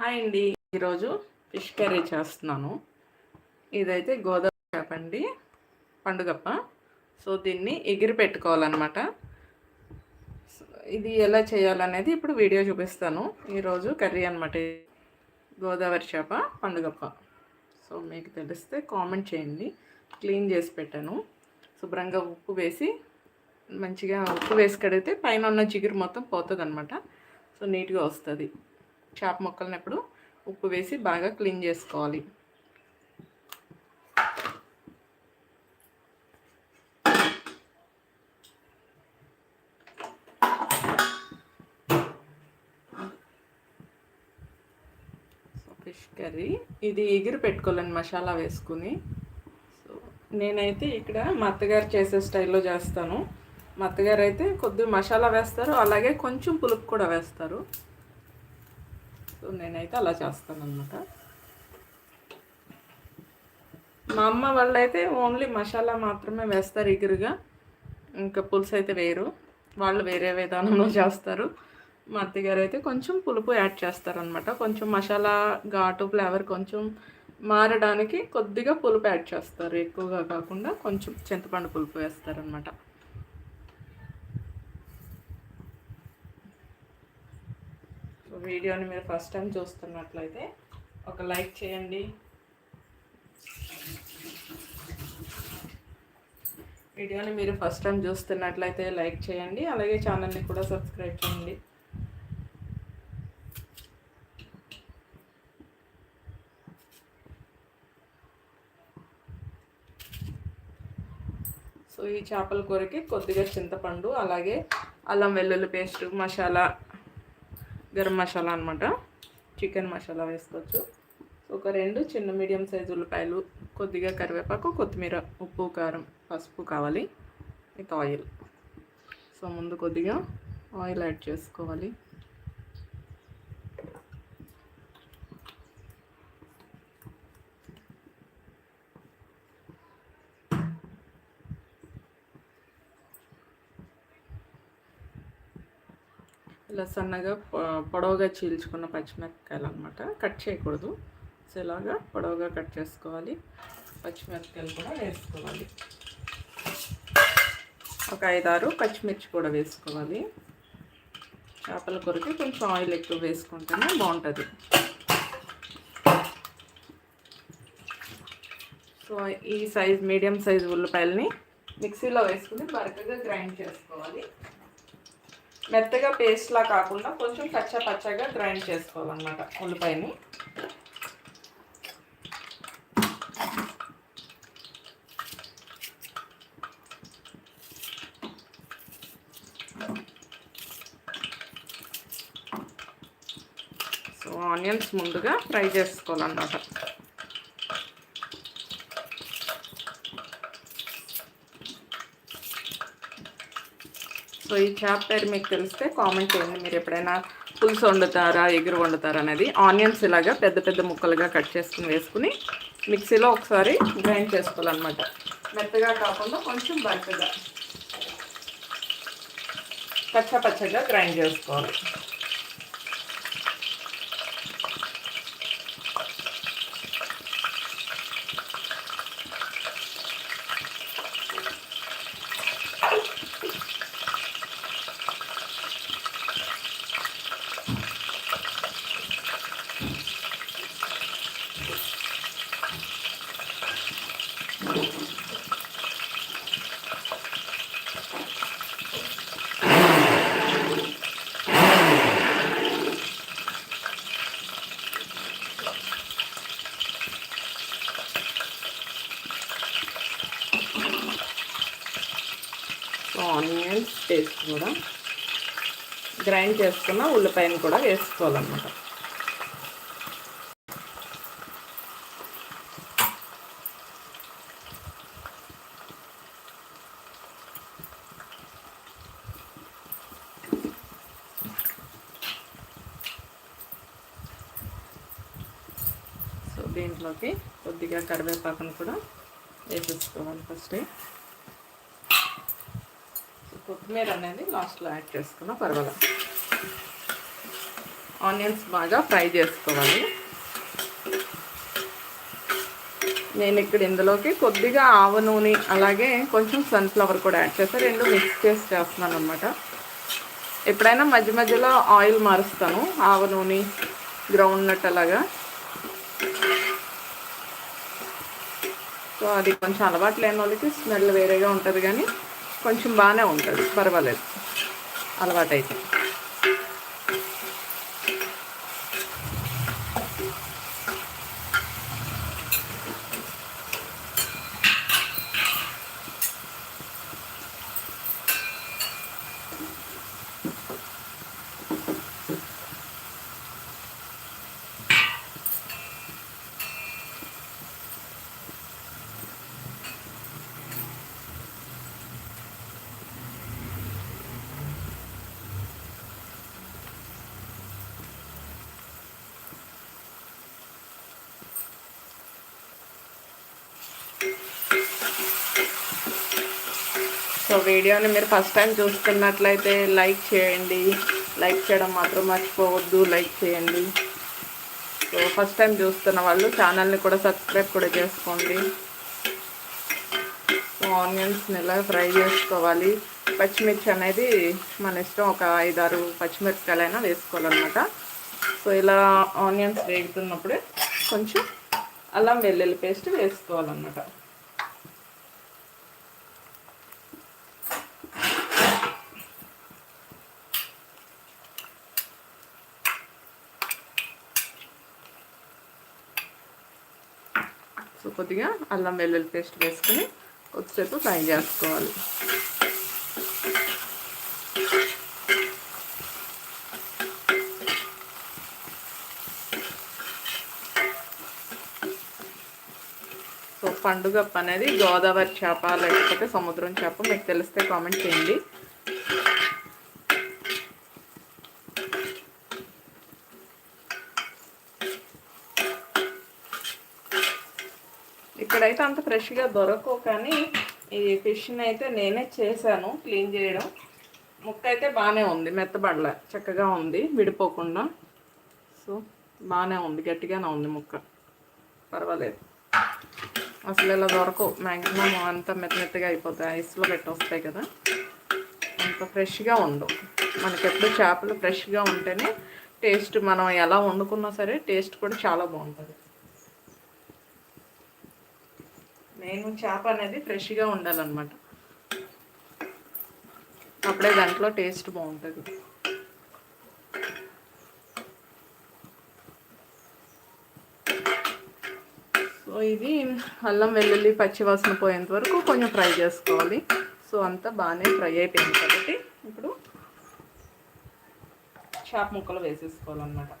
Hi అండి. ఈరోజు fish curry చేస్తున్నాను. ఇదైతే గోదావరి చేప అండి. పండుగప్ప. సో దీన్ని ఎగిరి పెట్టుకోవాలన్నమాట. ఇది ఎలా చేయాలనేది ఇప్పుడు వీడియో చూపిస్తాను. ఈరోజు కర్రీ అనమాట గోదావరి చేప పండుగప్ప. సో మీకు తెలిస్తే కామెంట్ చేయండి. క్లీన్ చేసి పెట్టాను. శుభ్రంగా ఉప్పు వేసి మంచిగా ఉప్పు వేసి కడిగితే పైన ఉన్న జిగురు మొత్తం పోతుంది అనమాట సో నీట్గా వస్తుంది. చేప ముక్కలను ఎప్పుడు ఉప్పు వేసి బాగా క్లీన్ చేసుకోవాలి. ఫిష్ కర్రీ ఇది ఎగిరి పెట్టుకోవాలని మసాలా వేసుకుని. సో నేనైతే ఇక్కడ మా అత్తగారు చేసే స్టైల్లో చేస్తాను. మా అత్తగారు అయితే కొద్దిగా మసాలా వేస్తారు అలాగే కొంచెం పులుపు కూడా వేస్తారు. సో నేనైతే అలా చేస్తాను అనమాట మా అమ్మ వాళ్ళు అయితే ఓన్లీ మసాలా మాత్రమే వేస్తారు ఎగురుగా ఇంకా పులుసు అయితే వేరు. వాళ్ళు వేరే విధానంలో చేస్తారు. మా అత్తగారు అయితే కొంచెం పులుపు యాడ్ చేస్తారనమాట కొంచెం మసాలా ఘాటు ఫ్లేవర్ కొంచెం మారడానికి కొద్దిగా పులుపు యాడ్ చేస్తారు. ఎక్కువగా కాకుండా కొంచెం చింతపండు పులుపు వేస్తారనమాట వీడియోని మీరు ఫస్ట్ టైం చూస్తున్నట్లయితే ఒక లైక్ చేయండి. వీడియోని మీరు ఫస్ట్ టైం చూస్తున్నట్లయితే లైక్ చేయండి. అలాగే ఛానల్ని కూడా సబ్స్క్రైబ్ చేయండి. సో ఈ చేపల కూరకి కొద్దిగా చింతపండు అలాగే అల్లం వెల్లుల్లి పేస్ట్ మసాలా గరం మసాలా అనమాట చికెన్ మసాలా వేసుకోవచ్చు. ఒక రెండు చిన్న మీడియం సైజు ఉల్లిపాయలు కొద్దిగా కరివేపాకు కొత్తిమీర ఉప్పు కారం పసుపు కావాలి. With oil. సో ముందు కొద్దిగా ఆయిల్ యాడ్ చేసుకోవాలి. ఇట్లా సన్నగా పొడవుగా చీల్చుకున్న పచ్చిమిరపకాయలు అనమాట కట్ చేయకూడదు. సో ఇలాగా పొడవుగా కట్ చేసుకోవాలి. పచ్చిమిరపకాయలు కూడా వేసుకోవాలి. ఒక ఐదారు పచ్చిమిర్చి కూడా వేసుకోవాలి. చేపల కొరకు కొంచెం ఆయిల్ ఎక్కువ వేసుకుంటేనే బాగుంటుంది. సో ఈ సైజ్ మీడియం సైజ్ ఉల్లిపాయలని మిక్సీలో వేసుకుని బరకగా గ్రైండ్ చేసుకోవాలి. మెత్తగా పేస్ట్లా కాకుండా కొంచెం పచ్చ పచ్చగా గ్రైండ్ చేసుకోవాలన్నమాట ఉల్లిపాయని. సో ఆనియన్స్ ముందుగా ఫ్రై చేసుకోవాలన్నమాట. సో ఈ చాప్టర్ పేరు మీకు తెలిస్తే కామెంట్ చేయండి. మీరు ఎప్పుడైనా పులుసు వండుతారా ఎగురు వండుతారా అనేది ఆనియన్స్ ఇలాగా పెద్ద పెద్ద ముక్కలుగా కట్ చేసుకుని వేసుకుని మిక్సీలో ఒకసారి గ్రైండ్ చేసుకోవాలన్నమాట. మెత్తగా కాకుండా కొంచెం బరకగా పచ్చ పచ్చగా గ్రైండ్ చేసుకోవాలి ఆనియన్స్ పేస్ట్ కూడా గ్రైండ్ చేసుకున్న ఉల్లిపాయను కూడా వేసుకోవాలన్నమాట. సో దీంట్లోకి కొద్దిగా కరివేపాకును కూడా వేసేసుకోవాలి ఫస్ట్. కొత్తిమీర అనేది లాస్ట్లో యాడ్ చేసుకున్నా పర్వాలేదు. ఆనియన్స్ బాగా ఫ్రై చేసుకోవాలి. నేను ఇక్కడ ఇందులోకి కొద్దిగా ఆవ నూనె అలాగే కొంచెం సన్ఫ్లవర్ కూడా యాడ్ చేస్తాను రెండు మిక్స్ చేసి చేస్తున్నాను అనమాట ఎప్పుడైనా మధ్య మధ్యలో ఆయిల్ మారుస్తాను ఆవ నూనె గ్రౌండ్ నట్ అలాగా. సో అది కొంచెం అలవాటు లేని వాళ్ళకి స్మెల్ వేరేగా ఉంటుంది కానీ కొంచెం బాగానే ఉంటుంది. పర్వాలేదు. అలవాటైతే. సో వీడియోని మీరు ఫస్ట్ టైం చూస్తున్నట్లయితే లైక్ చేయండి. లైక్ చేయడం మాత్రం మర్చిపోవద్దు. లైక్ చేయండి. సో ఫస్ట్ టైం చూస్తున్న వాళ్ళు ఛానల్ని కూడా సబ్స్క్రైబ్ కూడా చేసుకోండి. ఆనియన్స్ని ఇలా ఫ్రై చేసుకోవాలి? పచ్చిమిర్చి అనేది మన ఇష్టం. ఒక ఐదారు పచ్చిమిరపకాయలైనా వేసుకోవాలన్నమాట. సో ఇలా ఆనియన్స్ వేగుతున్నప్పుడే కొంచెం అల్లం వెల్లుల్లి పేస్ట్ వేసుకోవాలన్నమాట. సో కొద్దిగా అల్లం వెల్లుల్లి పేస్ట్ వేసుకుని కొద్దిసేపు ఫ్రై చేసుకోవాలి. సో పండుగ అనేది గోదావరి చేప లేకపోతే సముద్రం చేప మీకు తెలిస్తే కామెంట్ చేయండి. ఇక్కడైతే అంత ఫ్రెష్గా దొరకవు కానీ ఈ ఫిష్ని అయితే నేనే చేశాను క్లీన్ చేయడం. ముక్క అయితే బాగానే ఉంది మెత్తబడలే చక్కగా ఉంది విడిపోకుండా. సో బాగానే ఉంది గట్టిగానే ఉంది ముక్క. పర్వాలేదు. అసలు ఇలా దొరకవు మ్యాక్సిమం అంత మెత్త మెత్తగా అయిపోతాయి ఐస్లో పెట్టి వస్తాయి కదా. అంత ఫ్రెష్గా ఉండవు. మనకి ఎప్పుడు చేపలు ఫ్రెష్గా ఉంటేనే టేస్ట్ మనం ఎలా వండుకున్నా సరే టేస్ట్ కూడా చాలా బాగుంటుంది. నేను చేప అనేది ఫ్రెష్గా ఉండాలన్నమాట. అప్పుడే దాంట్లో టేస్ట్ బాగుంటుంది. సో ఇది అల్లం వెల్లుల్లి పచ్చి వాసన పోయేంత వరకు కొంచెం ఫ్రై చేసుకోవాలి. సో అంతా బాగానే ఫ్రై అయిపోయింది కాబట్టి ఇప్పుడు చేప ముక్కలు వేసేసుకోవాలన్నమాట.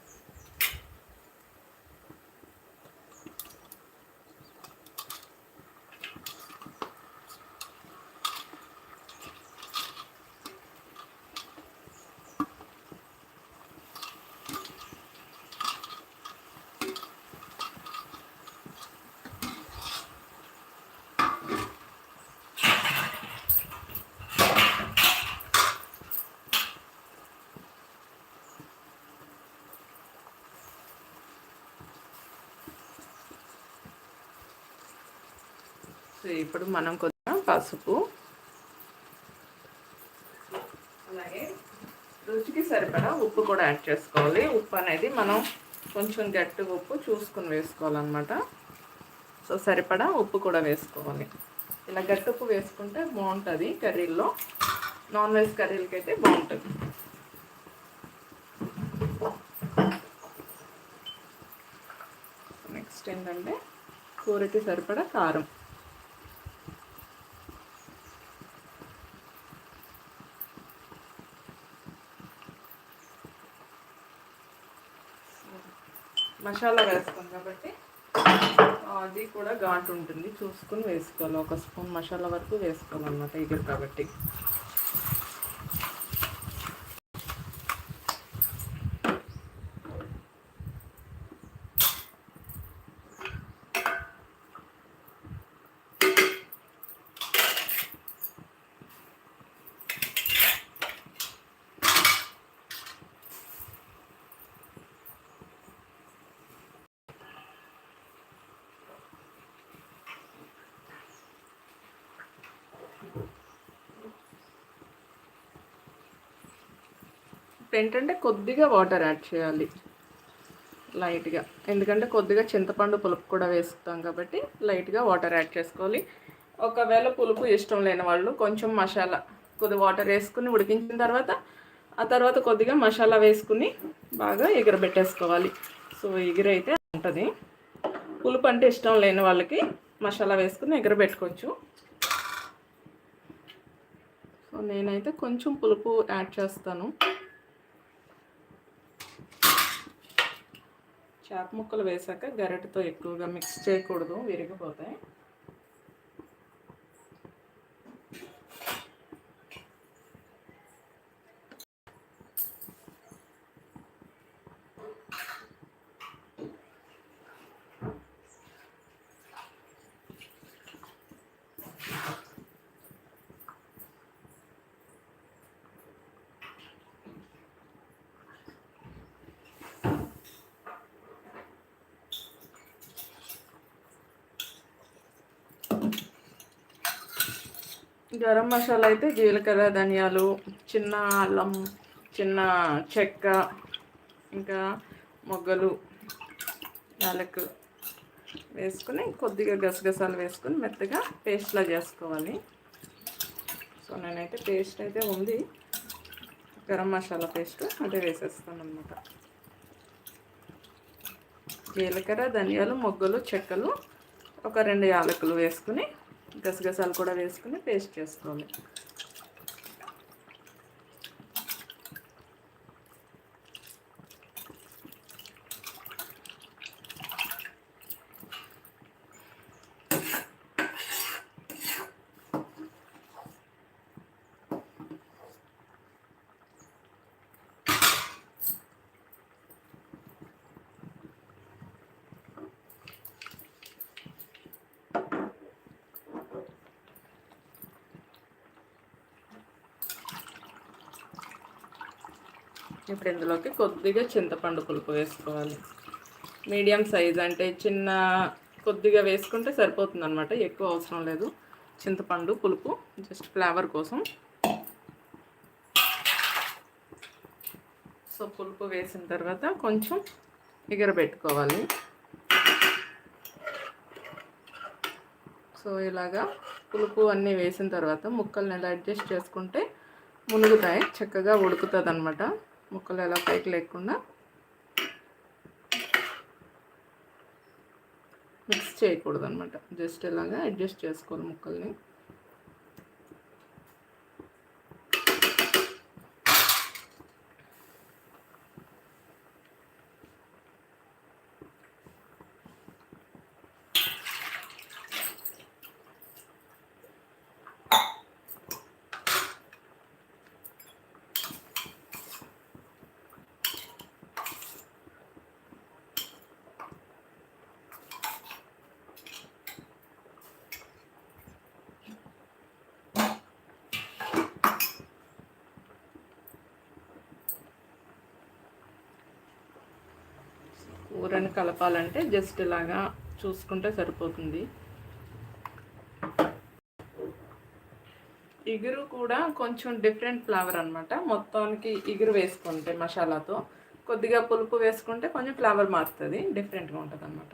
సో ఇప్పుడు మనం కొద్దిగా పసుపు. అలాగే రుచికి సరిపడా ఉప్పు కూడా యాడ్ చేసుకోవాలి. ఉప్పు అనేది మనం కొంచెం గట్టి ఉప్పు చూసుకుని వేసుకోవాలన్నమాట. సో సరిపడా ఉప్పు కూడా వేసుకోవాలి. ఇలా గట్టి ఉప్పు వేసుకుంటే బాగుంటుంది కర్రీల్లో నాన్ వెజ్ కర్రీలకి అయితే బాగుంటుంది. నెక్స్ట్ ఏంటంటే కూరకి సరిపడా కారం. మసాలా వేస్తాం కాబట్టి అది కూడా ఘాటు ఉంటుంది. చూసుకుని వేసుకోవాలి. ఒక స్పూన్ మసాలా వరకు వేసుకోవాలన్నమాట ఇది కాబట్టి. ఇప్పుడు ఏంటంటే కొద్దిగా వాటర్ యాడ్ చేయాలి. లైట్గా. ఎందుకంటే కొద్దిగా చింతపండు పులుపు కూడా వేస్తాం కాబట్టి లైట్గా వాటర్ యాడ్ చేసుకోవాలి. ఒకవేళ పులుపు ఇష్టం లేని వాళ్ళు కొంచెం మసాలా కొద్ది వాటర్ వేసుకుని ఉడికించిన తర్వాత ఆ తర్వాత కొద్దిగా మసాలా వేసుకుని బాగా ఎగరబెట్టేసుకోవాలి. సో ఎగిరైతే ఉంటుంది. పులుపు అంటే ఇష్టం లేని వాళ్ళకి మసాలా వేసుకుని ఎగరబెట్టుకోవచ్చు. సో నేనైతే కొంచెం పులుపు యాడ్ చేస్తాను. చేప ముక్కలు వేసాక గరిటతో ఎక్కువగా మిక్స్ చేయకూడదు విరిగిపోతాయి. గరం మసాలా అయితే జీలకర్ర ధనియాలు చిన్న అల్లం చిన్న చెక్క ఇంకా మొగ్గలు యాలకు వేసుకుని కొద్దిగా గసగసాలు వేసుకుని మెత్తగా పేస్ట్లా చేసుకోవాలి. సో నేనైతే పేస్ట్ అయితే ఉంది. గరం మసాలా పేస్ట్ అదే వేసేస్తాను అనమాట జీలకర్ర ధనియాలు మొగ్గలు చెక్కలు ఒక రెండు యాలకులు వేసుకుని గసగసాలు కూడా వేసుకుని పేస్ట్ చేసుకోవాలి. ఇప్పుడు ఇందులోకి కొద్దిగా చింతపండు పులుపు వేసుకోవాలి. మీడియం సైజ్ అంటే చిన్న కొద్దిగా వేసుకుంటే సరిపోతుంది అనమాట ఎక్కువ అవసరం లేదు. చింతపండు పులుపు జస్ట్ ఫ్లేవర్ కోసం. సో పులుపు వేసిన తర్వాత కొంచెం ఎగరబెట్టుకోవాలి. సో ఇలాగా పులుపు అన్నీ వేసిన తర్వాత ముక్కల్ని ఎలా అడ్జస్ట్ చేసుకుంటే మునుగుతాయి చక్కగా ఉడుకుతుంది అనమాట ముక్కలు ఎలా పైకి లేకుండా మిక్స్ చేయకూడదు అనమాట జస్ట్ ఇలాగా అడ్జస్ట్ చేసుకోవాలి ముక్కల్ని. కూరని కలపాలంటే జస్ట్ ఇలాగా చూసుకుంటే సరిపోతుంది. ఇగురు కూడా కొంచెం డిఫరెంట్ ఫ్లేవర్ అనమాట మొత్తానికి ఇగురు వేసుకుంటే మసాలాతో. కొద్దిగా పులుపు వేసుకుంటే కొంచెం ఫ్లేవర్ మారుతుంది డిఫరెంట్గా ఉంటుంది అనమాట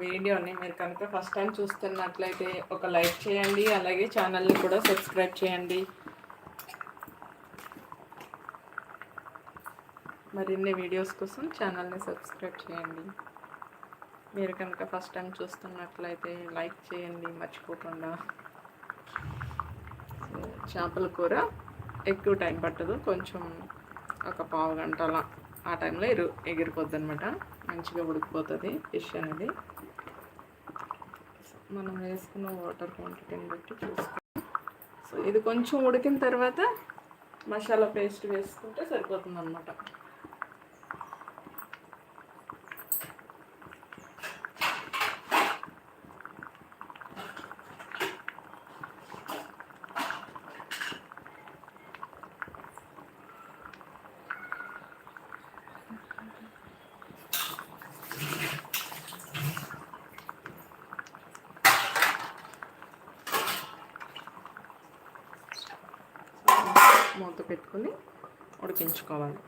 వీడియోని మీరు కనుక ఫస్ట్ టైం చూస్తున్నట్లయితే ఒక లైక్ చేయండి అలాగే ఛానల్ని కూడా సబ్స్క్రైబ్ చేయండి. మరిన్ని వీడియోస్ కోసం ఛానల్ని సబ్స్క్రైబ్ చేయండి. మీరు కనుక ఫస్ట్ టైం చూస్తున్నట్లయితే లైక్ చేయండి మర్చిపోకుండా. చేపల కూర ఎక్కువ టైం పట్టదు కొంచెం ఒక పావు గంటల ఆ టైంలో ఎరు ఎగిరిపోద్ది అనమాట మంచిగా ఉడికిపోతుంది ఫిష్ అనేది. మనం వేసుకున్న వాటర్ క్వాంటిటీని బట్టి చూసుకుని సో ఇది కొంచెం ఉడికిన తర్వాత మసాలా పేస్ట్ వేసుకుంటే సరిపోతుంది అన్నమాట మూత పెట్టుకొని ఉడికించుకోవాలి.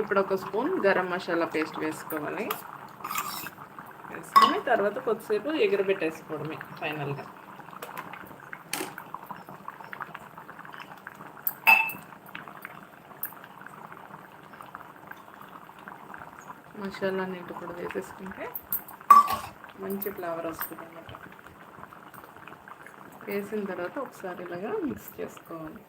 ఇప్పుడు ఒక స్పూన్ గరం మసాలా పేస్ట్ వేసుకోవాలి. వేసుకొని తర్వాత కొద్దిసేపు ఎగరబెట్టేసుకోవడమే ఫైనల్గా. మసాలా నీటి కూడా వేసేసుకుంటే మంచి ఫ్లేవర్ వస్తుంది అన్నమాట. వేసిన తర్వాత ఒకసారి ఇలాగా మిక్స్ చేసుకోవాలి.